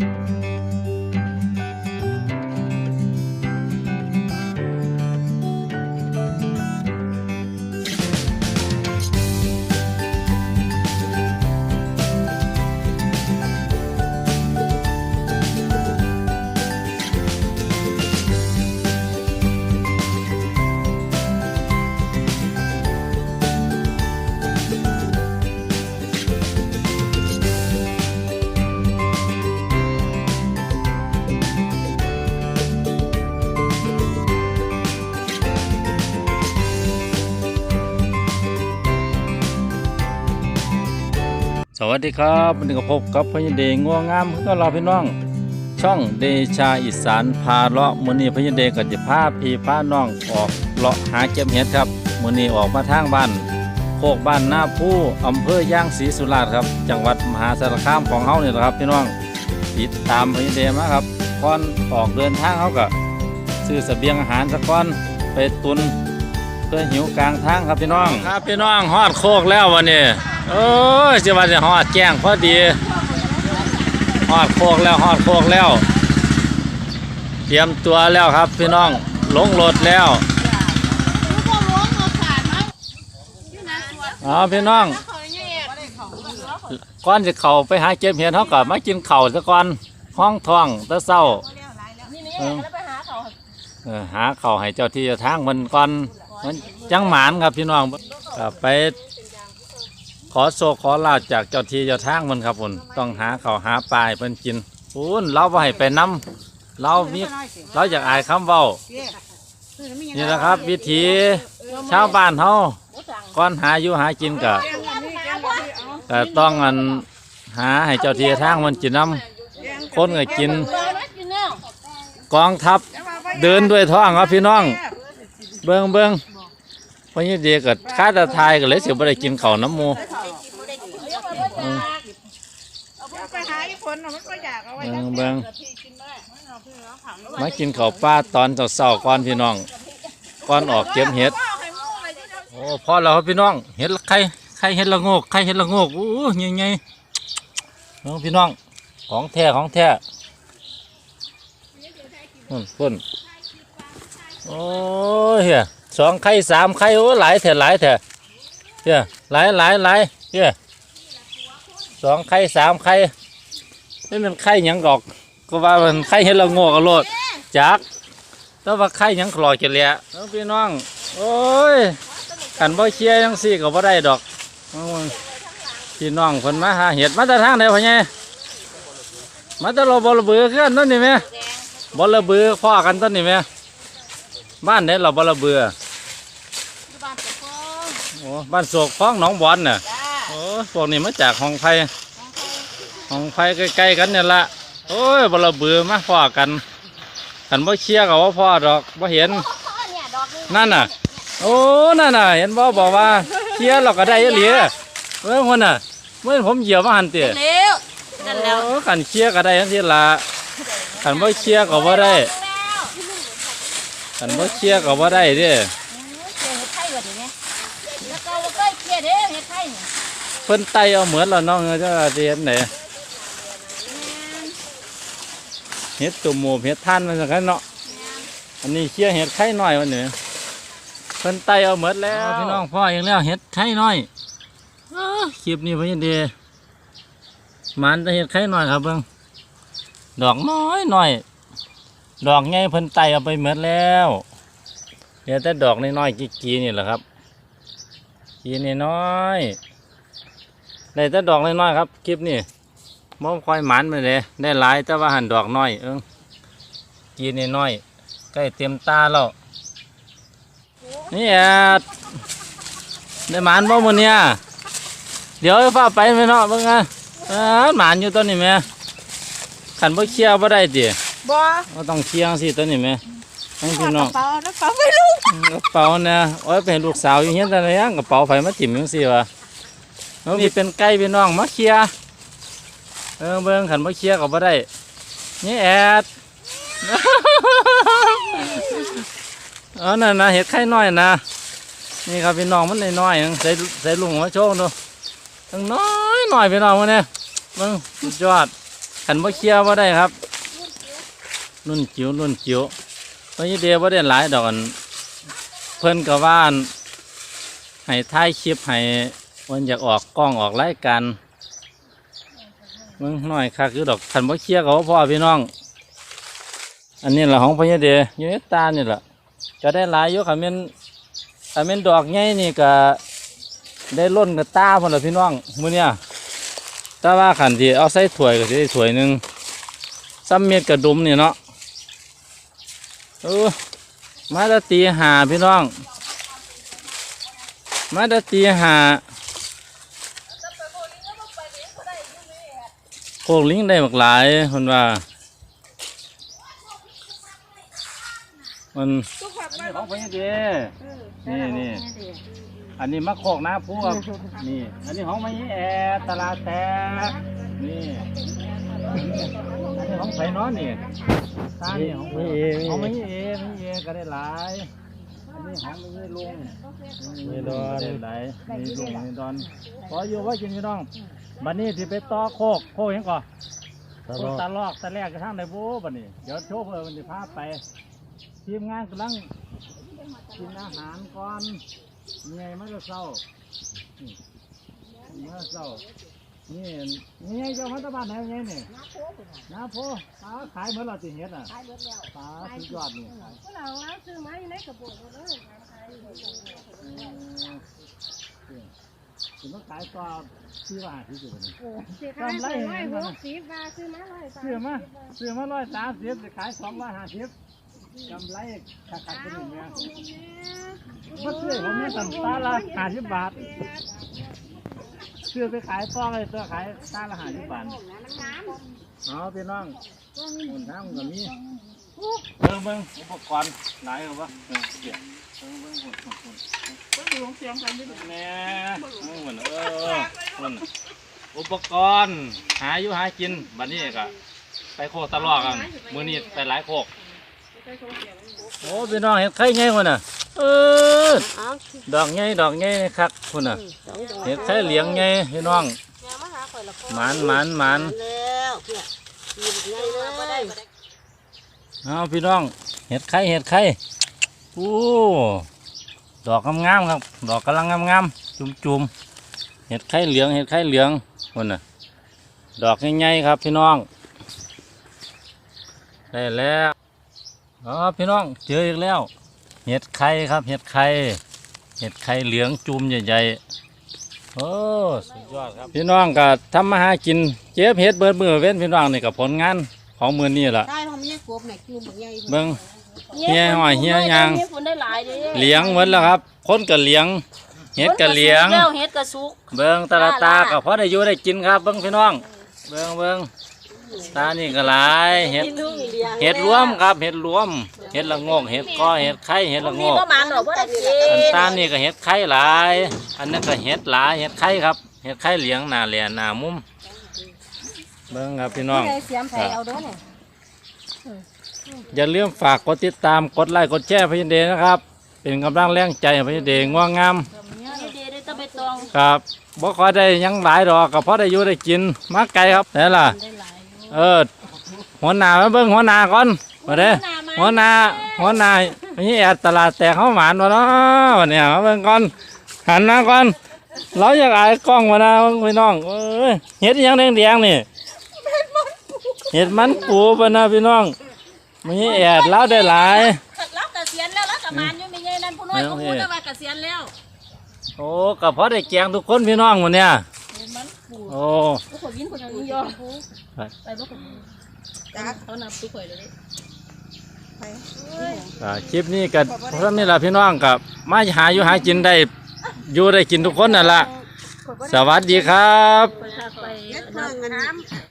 Música สวัสดีครับวันนี้ก็พบกับพญเดงง่วงงามก็เราพี่น้อง ช่องเดชาอีสานพาเลาะมือนี้พญเดงก็จะพาพี่พาน้องออกเลาะหาเก็บเห็ดครับมือนี้ออกมาทางบ้านโคกบ้านหน้าผู้อำเภอย่างศรีสุราษฎร์ครับ จังหวัดมหาสารคามของเฮาเนี่แหละครับพี่น้องติดตามพญเดงมาครับก่อนออกเดินทางเขาก็ซื้อเสบียงอาหารสักก่อนไปตุนเพื่อหิวกลางทางครับพี่น้องครับพี่น้องฮอดโคกแล้ววันนี้ โอ้ยจะว่าจะฮอดแจ้งพอดีฮอดโคกแล้วฮอดโคกแล้ว เตรียมตัวแล้วครับพี่น้องลงรถแล้วอ๋อพี่น้องก่อนจะเข้าไปหาเก็บเห็ดเขาก็มากินข้าวซะก่อนห้องท้องแตะเศร้าเออเออหาข้าวให้เจ้าที่เจ้าทางมันก่อนมันจังหมานครับพี่น้องก็ไป ขอโซขอลาบจากเจ้าที่เจ้าทางมันครับผมต้องหาเขาวหาปลาให้เพิ่นกินปูนเราบ่ให้ไปนํเรามีเราอยากอายคำเว้านี่แหละครับ วิถีชาวบ้านเฮาก่อนหาอยู่หากินก็ก็ต้องอันหาให้เจ้าที่เจ้าทางมันกินนํคนก็กินกองทัพเดินด้วยท้องครับพี่น้อง เบิ่งเบิ่งพอนี้เด็กก็คาตะทายก็เลยสิบ่ได้กินข้าวน้ำหมู ไปหาอีคนน่ะ มันก็อยากเอาไว้เบิ่งเบิ่งมากินข้าวปลาตอนเช้าๆก่อนพี่น้องก่อนออกเก็บเห็ดโอ้พอแล้วครับพี่น้องเห็ดไข่ไข่เห็ดละโงกไข่เห็ดละโงกอู้ยังไงน้องพี่น้องของแท้ของแท้พุ่นพุ่นโอ้เฮียสองไข่สามไข่โอ้หลายแท้หลายแท้เฮียหลายหลายหลายเฮียสองไข่สามไข่ นี่มันไข่หยังกอก ก็ว่ามันไข่เห็ดละโงกอะโลดจักแต่ว่าไข่หยังคลอจะเละน้องพี่น้อง โอ้ยกันบ่เชียร์จังซี่ก็บ่ได้ดอกเอามาพี่น้องเพิ่นมาหาเห็ดมาแต่ทางไหนพ่อใหญ่มาแต่เราบ่ระเบือคือกันนั่นนี่แม่บ่ระเบือพ่อกันต้นนี่แม่บ้านไหนเราบ่ระเบือโอ้บ้านโศกคลองหนองบอนน่ะโอ้พวกนี้มาจากห้องไผ่ ห้องไผ่ใกล้ๆกันเนี่ยละโอ้ยบ่ระเบือมาพ่อกันกันบ่เชียร์ก็บ่พ่อดอกบ่เห็น นั่นน่ะ โอ้นั่นน่ะ เห็นบ่บอกว่าเชียร์เราก็ได้อีหลีเมื่อคนน่ะเมื่อผมเหยียบมาหันเตะเร็วนั่นแล้วโอ้ขันเชียร์ก็ได้ทังทีละขันบ่เชียร์ก็บ่ได้ขันบ่เชียร์ก็บ่ได้เด้เฮ็ดไข่แบบนี้แล้วก็บ่เคยเครียดเด้เฮ็ดไข่นี่เพิ่นไต่เอาเหมือนเราน้องเจ้าสิเห็นไหน เฮ็ดตุ่มหมูเฮ็ดท่านมันสักนเนาะอันนี้เชียร์เฮ็ดไข่น้อยวันนี้เพิ่นไต่เอาเหมือนแล้วพี่น้องพ่อเองแล้วเฮ็ดไข่น้อยอ้าคลิปนี้เพิ่นยังดีมันจะเห็ดไข่หน่อยครับเบิ่งดอกน้อยหน่อยดอกใหญ่เพิ่นไตเอาไปหมดแล้วเหลือแต่ดอกน้อยๆกี้ๆนี่แหละครับกี้น้อยๆได้แต่ดอกน้อยๆครับคลิปนี้ มอค่อยหมันไปเลยได้หลายแต่ว่าหันดอกน้อยเอิงกี้น้อยๆใกล้เต็มตาแล้วนี่แอดได้หมันบ่มื้อเนี้ยเดี๋ยวฟ้าไปไหมเนาะเบิ่งอะเออหมานอยู่ต้นนี่แม่ขันบ่เคลียร์บ่ได้ติบ่ก็ต้องเคลียร์สิต้นนี่แม่ให้พี่น้องเปล่าแล้วเปล่าไม่รู้กระเป๋าเนี่ยโอ้ยเป็นลูกสาวอยู่เฮียนแต่ละอย่างกระเป๋าไฟมาจิ้มจังซี่วะแล้วนี่เป็นไก่พี่น้องมาเคลียร์ เออเบิ่งขันบ่เคลียร์ก็บ่ได้นี่แอดเออนั่นนะเห็ดไข่น้อยนะนี่ครับพี่น้องมันน้อยๆยังใส่ใส่ลุงมาโชว์ดูตั้งน้อยหน่อยพี่น้องมันเนี่ยมึงสุดยอดขันบ่เคลียร์บ่ได้ครับรุ่นจิ๋วรุ่นจิ๋วเพราะยี่เดียวบ่ได้หลายดอกเพิ่นก็ว่านให้ท้ายคลิปให้มันอยากออกกล้องออกรายการ มึงหน่อยค่ะคือดอกขันบ่เคลียร์ก็บ่อพี่น้อง อันนี้แหละของพญเดียอยู่ในตานี่แหละก็ได้หลายอยู่ค่ะแม่นถ้าแม่นดอกใหญ่นี่ก็ได้ล้นกับตาพุ่นละพี่น้องมื้อเนี้ยแต่ว่าขันที่เอาใส่ถ้วยก็สิได้ถ้วยหนึ่งซ้ำเม็ดกระดุมนี่เนาะเออมาตะตีหาพี่น้อง มาตะตีหา โคกลิงได้หมากหลายคนว่า มันอันนี้ของพญาเดนี่นี่อันนี้มะโคกนะพวกนี่ อันนี้ของมะยี่แอตลาดแตกนี่อันนี้ของไผ่น้อนนี่ตานี่ของมีเอของมีมะยี่เอมะยี่เอก็ได้หลายอันนี้ของมะยี่ลุงมีดอนได้หลายมีลุงมีดอนพออยู่ว่ากินพี่น้อง บัดนี้ที่ไปต่อโคกโคกยังก่อนตลโคอกดตาลอกตาแรกกระทั่งในบูบัดนี้ เดี๋ยวโชว์เพื่อมันจะพาไป ทีมงานกำลังกินอาหารก่อนเหนื่อยมากเศร้านี่เมื่อเศร้านี่นี่ไงเจ้าพันธบัตรไหนไงนี่น้าโพปลาขายเหมือนเราติเห็ดอะขายเบิดแล้วปลาสุดยอดนี่พวกเราเอาซื้อมาอยู่ในกระปุกหมดเลยขายอยู่ ถึงต้องขายต่อที่ว่าที่สุดนี่สิขายซื้อไว้หกสิบบาทซื้อมาร้อยบาทเสื้อมาเสื้อมาร้อยสามสิบจะขายสองร้อยห้าสิบกำไรขาดขาดไปหนึ่งเนี่ยมาเสื้อผมเนี่ยตันตาละห้าสิบบาทเสื้อไปขายต้องเลยเสื้อขายตาละห้าสิบบาทเอาพี่น้องคนทำก็มีเบิ่งเบิ่งอุปกรณ์หลายเหรอวะเออเดี๋ยวเบิ่งเบิ่งหุ่นหุ่น หุ่นเบิ่งดูของเสียงกันดิแม่เบิ่งหุ่นเออหุ่นอุปกรณ์ หาอยู่หากินบัดนี้ก็ไปโคกตะลอกกันมื้อนี้ไปหลายโคกโอ้พี่น้องเห็ดไข่ไงคนน่ะ เออ ดอกไงดอกไงคักคนน่ะ เห็ดไข่เหลียงไงพี่น้องหมันหมันหมันแล้วเอกินไงเลยเอาพี่น้อง เห็ดไข่เห็ดไข่โอ้ ดอกงามๆครับ ดอกกำลังงามๆจุ่มๆเห็ดไข่เหลืองเห็ดไข่เหลืองคนน่ะดอกใหญ่ๆครับพี่น้องได้แล้วอ๋อพี่น้องเจออีกแล้ว เห็ดไข่ครับ เห็ดไข่เห็ดไข่เหลืองจุ่มใหญ่ๆโอ้สุดยอดครับพี่น้องก็ทำมาหากินเจ็บเห็ดเบิดมือเว้นพี่น้องนี่กับผลงานของมือนี่แหละได้ทำยังกบเนี่ยคือหมดใหญ่เบิ้ง เฮียหอยเฮียยางเฮียฝนได้หลายดิเลี้ยงหมดแล้วครับ คนก็เลี้ยง เห็ดก็เลี้ยง แล้วเฮ็ดก็สุกเบิ้งตาละตาก็พอได้อยู่ได้กินครับเบิ้งพี่น้อง เบิ้งเบิ้งตานี่ก็หลายเห็ดกินทุ่งเลี้ยงเห็ดรวมครับเห็ดรวม เห็ดละโงกเห็ดก้อเห็ดไข่เห็ดละโงมีกประมาณดอกบ่ได้กิอันนตานี่ก็เห็ดไข่หลาย อันนั้นก็เห็ดหลายเห็ดไข่ครับเห็ดไข่เหลียงหน้าแหลหน้ามุมเบิ้งครับพี่น้อง เสียมไผเอาเด้อเนี่ย อย่าลืมฝากกดติดตามกดไลค์กดแชร์พยันเดนะครับ เป็นกำลังแรงใจให้พยันเดง่วงงามนี่เด้ได้ตะเบตองครับบ่ค่อยได้หยังหลายดอกก็พอได้อยู่ได้กินมาไกลครับนี่ล่ะ ได้หลายเออหัวหน้ามาเบิ่งหัวหน้าก่อนมาเด้อหัวหน้าหัวหน้านี่แอดตลาดแตกเข้าหมานวะเนาะวันนี้มาเบิ่งก่อนหันหน้าก่อนเราอยากอายกล้องมานะพี่น้องเอ้ยเห็ดอิหยังแดงๆนี่เห็ดมันปูปะนะพี่น้อง มีแอดเราได้หลาย รับเกษียณแล้วรับประมาณอยู่มีใหญ่นั่นผู้น้อยผู้พูดว่าเกษียณแล้วโอ้ก็พอได้แกงทุกคนพี่น้องหมดเนี่ยมันปูโอ้ผู้ข่อยวินคนนี้ยอมไปบ่คนจักเขานับผู้ข่อยเลยอ่าคลิปนี้ก็เพราะนี่ล่ะพี่น้องกับมาหาอยู่หากินได้อยู่ได้กินทุกคนนั่นละสวัสดีครับ ไปไปน้ำ